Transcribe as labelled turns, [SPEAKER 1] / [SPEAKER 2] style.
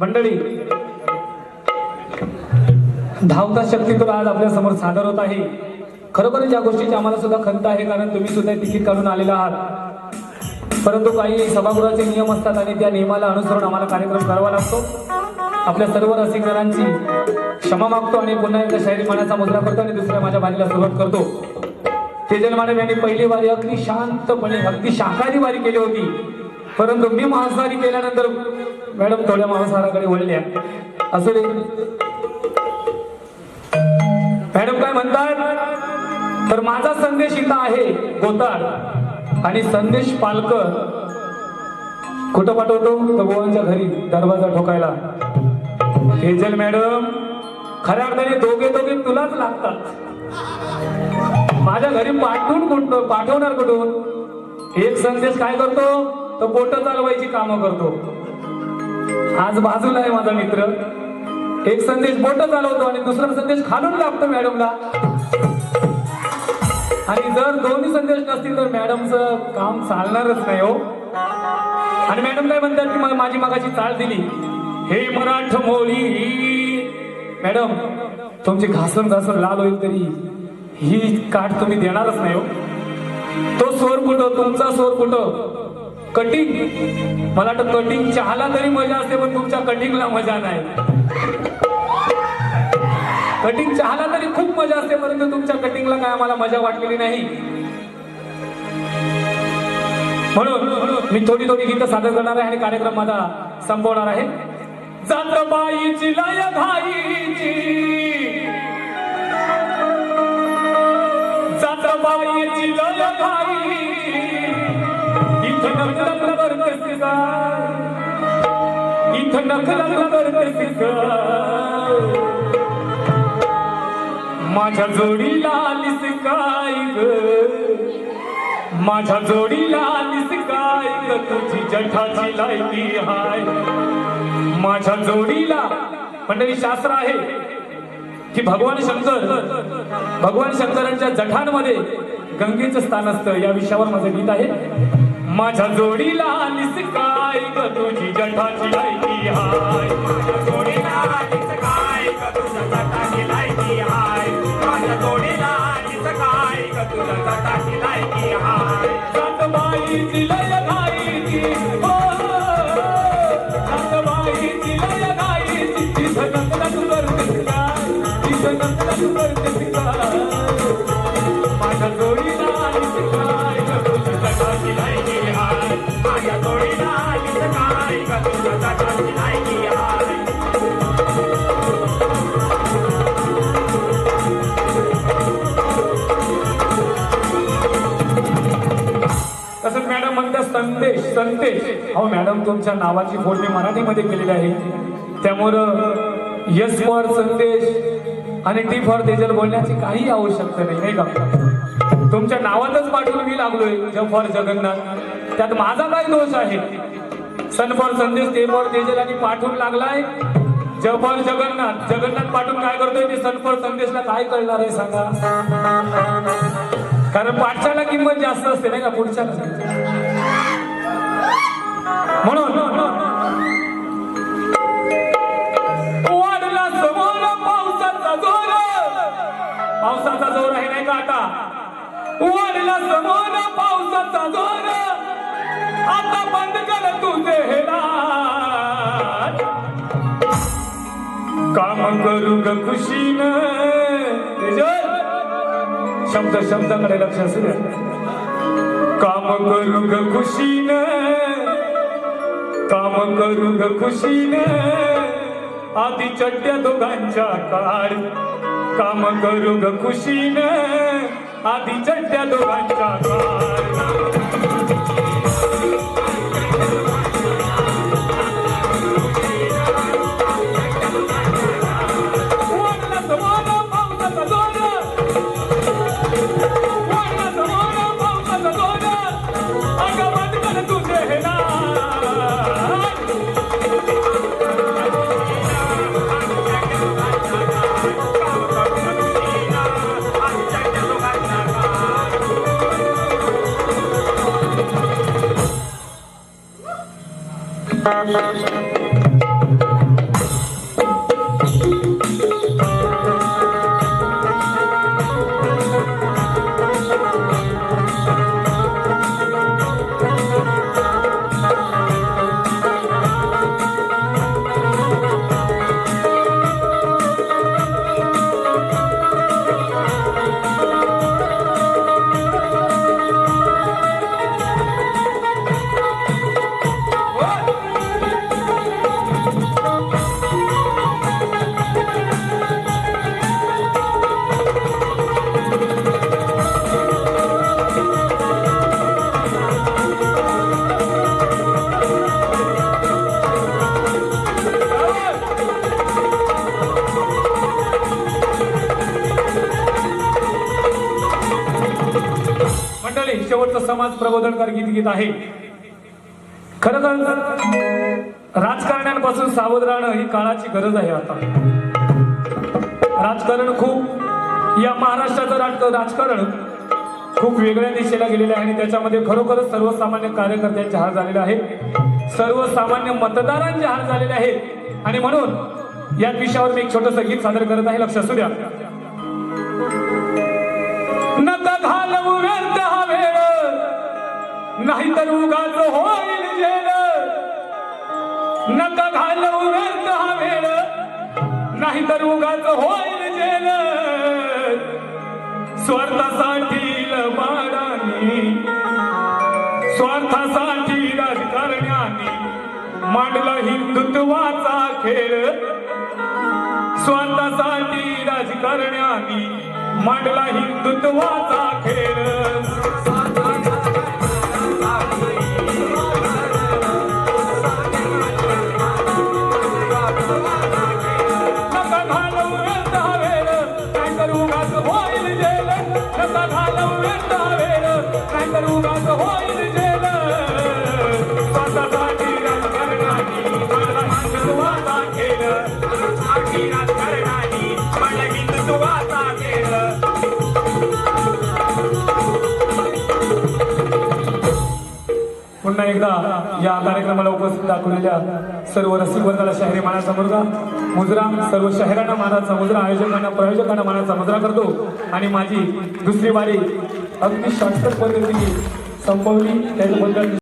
[SPEAKER 1] मंडळी धावता शक्ती तर आज आपल्यासमोर सादर होत आहे. खरोखरच ज्या गोष्टीची आम्हाला सुद्धा खंत आहे कारण तुम्ही सुद्धा तिकीट काढून आलेला आहात. परंतु काही सभागृहाचे नियम असतात आणि त्या नियमाला अनुसरून आम्हाला कार्यक्रम करावा लागतो. आपल्या सर्व रसिकरांची क्षमा मागतो आणि पुन्हा एकदा शायरी मानाचा मुद्रा करतो आणि दुसऱ्या माझ्या बारीला सुरुवात करतो. तेजल मॅडम यांनी पहिली वारी अगदी शांतपणे अगदी शाकाहारी वारी केली होती. परंतु मी महासारी केल्यानंतर मॅडम थोड्या महासाराकडे वळल्या. असू दे. मॅडम काय म्हणतात? तर माझा संदेश इथं आहे गोताळ. आणि संदेश पालकर. कुठं पाठवतो? तर गोवांच्या घरी दरवाजा ठोकायला. हेजल मॅडम खऱ्या अर्थाने दोघे दोघे तुलाच लागतात. माझ्या घरी पाठवून कुठं पाठवणार कुठून? एक संदेश काय करतो? तर बोट चालवायची कामं करतो. आज बाजूला आहे माझा मित्र. एक संदेश बोट चालवतो आणि दुसरा संदेश खालून लागतो मॅडमला. आणि जर दोन्ही संदेश नसतील तर मॅडमचं काम चालणारच नाही हो. आणि मॅडम काय म्हणतात की माझी मगाची चाळ दिली. हे मराठ मोळी. मॅडम तुमची घासून घासून लाल होईल तरी ही काठ तुम्ही देणारच नाही हो. तो स्वर कुठं? तुमचा स्वर कुठं? कटिंग. मला वाटतं कटिंग चहाला तरी मजा असते पण तुमच्या कटिंगला मजा नाही. कटिंग चहाला तरी खूप मजा असते परंतु तुमच्या कटिंगला काय आम्हाला मजा वाटलेली नाही. म्हणून मी थोडी थोडी गीतं सादर करणार आहे आणि कार्यक्रम माझा संपवणार आहे. जात्रबाईची लय घाईची. का? इथं नकलंगलं करतेस का माझ्या जोडीला आलीस काय ग? माझ्या जोडीला आलीस काय ग? तुझी जठाची लायकी हाय. माझ्या जोडीला मंडळी शास्त्र आहे की भगवान शंकर भगवान शंकरांच्या जठांमध्ये गंगेचं स्थान असतं. या विषयावर माझं गीत आहे. माझ्या जोडीला आलीस काय ग तुझी जठाची लायकी हाय?
[SPEAKER 2] माझ्या जोडीला आलीस काय ग तुझ्या लायकी हाय? माझ्या जोडीला आलीस काय ग तुझ्या लायकी हाय?
[SPEAKER 1] सातबाईची लय हो सातबाईची लय तिथं तू करतेस काय तिथं तू करतेस संदेश संदेश. अहो मॅडम तुमच्या नावाची फोड मी मराठीमध्ये केलेली आहे. त्यामुळं यस फॉर संदेश आणि टी फॉर तेजल बोलण्याची काही आवश्यकता नाही नाही का? तुमच्या नावातच पाठवून मी लागलोय ज फॉर जगन्नाथ. त्यात माझा काय दोष आहे? सन फॉर संदेश ते फॉर तेजल आणि पाठवून लागलाय. ज फॉर जगन्नाथ. जगन्नाथ पाठवून काय करतोय? ते सन फॉर संदेशला काय कळणार आहे सांगा? कारण पाठशाला किंमत जास्त असते नाही का? पुढच्या म्हणून वाढला समोर पावसाचा जोर. पावसाचा जोर आहे नाही का आता? वाढला समोर पावसाचा जोर. आता बंद कर तुझे हे काम करू ग खुशीनं? शब्द शब्दाकडे लक्ष असू द्या. काम करू ग खुशीन? काम करू ग खुशीन आधी चड्ड्या दोघांच्या काळ. काम करू ग खुशीन आधी चड्ड्या दोघांच्या काळ. समाज प्रबोधनकार गीत गीत आहे. खर तर राजकारण्यांपासून सावध राहणं ही काळाची गरज आहे आता. राजकारण खूप या महाराष्ट्राचं राजकारण खूप वेगळ्या दिशेला गेलेलं आहे आणि त्याच्यामध्ये खरोखरच सर्वसामान्य कार्यकर्त्यांचे हार झालेले आहेत. सर्वसामान्य मतदारांचे हार झालेले आहेत. आणि म्हणून या विषयावर मी एक छोटस गीत सादर करत आहे. लक्ष असू द्या. नका घालवू व्यर्थ नाहीतर उगाच होईल जेल. नका घालवू व्यर्थ हा वेळ. नाहीतर उगाच होईल जेल. स्वार्थासाठी लबाडानी स्वार्थासाठी राजकारण्यानी मांडला हिंदुत्वाचा खेळ. स्वार्थासाठी राजकारण्यानी मांडला
[SPEAKER 2] हिंदुत्वाचा खेळ.
[SPEAKER 1] पुन्हा एकदा या कार्यक्रमाला उपस्थित दाखवलेल्या सर्व रसिक वर्गाला शहरी मानाचा मुलगा मुजरा सर्व शहरांना मानाचा मुजरा आयोजकांना प्रायोजकांना मानाचा मुजरा करतो. आणि माझी दुसरी बारी अगदी शॉर्टकट पद्धतीने संपवली. त्याच्याबद्दल